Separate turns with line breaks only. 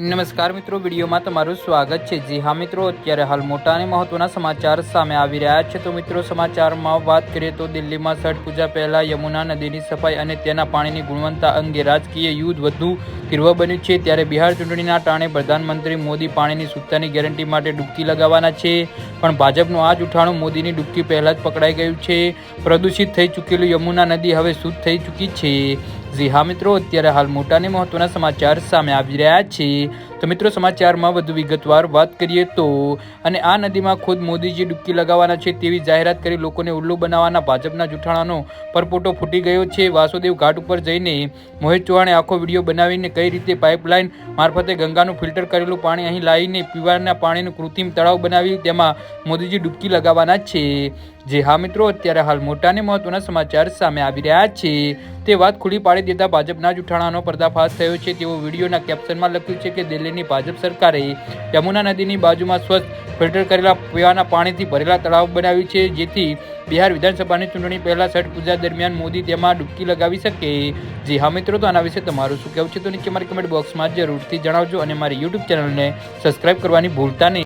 નમસ્કાર મિત્રો, વિડીયોમાં તમારું સ્વાગત છે. જી હા મિત્રો, અત્યારે હાલ મોટા અને મહત્વના સમાચાર સામે આવી રહ્યા છે. તો મિત્રો, સમાચારમાં વાત કરીએ તો દિલ્હીમાં છઠ પૂજા પહેલા યમુના નદીની સફાઈ અને તેના પાણીની ગુણવત્તા અંગે રાજકીય યુદ્ધ વધુ તીવ્ર બન્યું છે. ત્યારે બિહાર ચૂંટણીના ટાણે પ્રધાનમંત્રી મોદી પાણીની શુદ્ધતાની ગેરંટી માટે ડૂબકી લગાવવાના છે. પણ ભાજપનું આ જ ઉઠાણું મોદીની ડૂબકી પહેલા જ પકડાઈ ગયું છે. પ્રદૂષિત થઈ ચૂકેલું યમુના નદી હવે શુદ્ધ થઈ ચૂકી છે. જી હા મિત્રો અત્યારે હાલ મોટા અને મહત્વના સમાચાર સામે આવી રહ્યા છે. તો મિત્રો, સમાચારમાં વધુ વિગતવાર વાત કરીએ તો, અને આ નદીમાં ખુદ મોદીજી ડૂબકી લગાવવાના છે તેવી જાહેરાત કરી લોકોને ઉલ્લુ બનાવવાના ભાજપના જૂઠાણાનો પરપોટો ફૂટી ગયો છે. વાસુદેવ ઘાટ ઉપર જઈને મોહિત ચૌહાણે આખો વીડિયો બનાવીને કઈ રીતે પાઇપલાઇન મારફતે ગંગાનું ફિલ્ટર કરેલું પાણી અહીં લાવીને પીવાના પાણીનું કૃત્રિમ તળાવ બનાવી તેમાં મોદીજી ડૂબકી લગાવવાના છે. જે હા મિત્રો, અત્યારે હાલ મોટા અને મહત્વના સમાચાર સામે આવી રહ્યા છે. તે વાત ખુલ્લી પાડી દેતા ભાજપના જૂઠાણાનો પર્દાફાશ થયો છે. તેવો વિડીયોના કેપ્શનમાં લખ્યું છે કે દિલ્હીની ભાજપ સરકારે યમુના નદીની બાજુમાં સ્વચ્છ ફિલ્ટર કરેલા પીવાના પાણીથી ભરેલા તળાવ બનાવ્યું છે, જેથી બિહાર વિધાનસભાની ચૂંટણી પહેલા છઠ પૂજા દરમિયાન મોદી તેમાં ડૂબકી લગાવી શકે. જી હા મિત્રો, તો આના વિશે તમારું શું કહેવું છે, તો નીચે મારી કમેન્ટ બોક્સમાં જરૂરથી જણાવજો અને મારી યુટ્યુબ ચેનલને સબસ્ક્રાઇબ કરવાની ભૂલતા નહીં.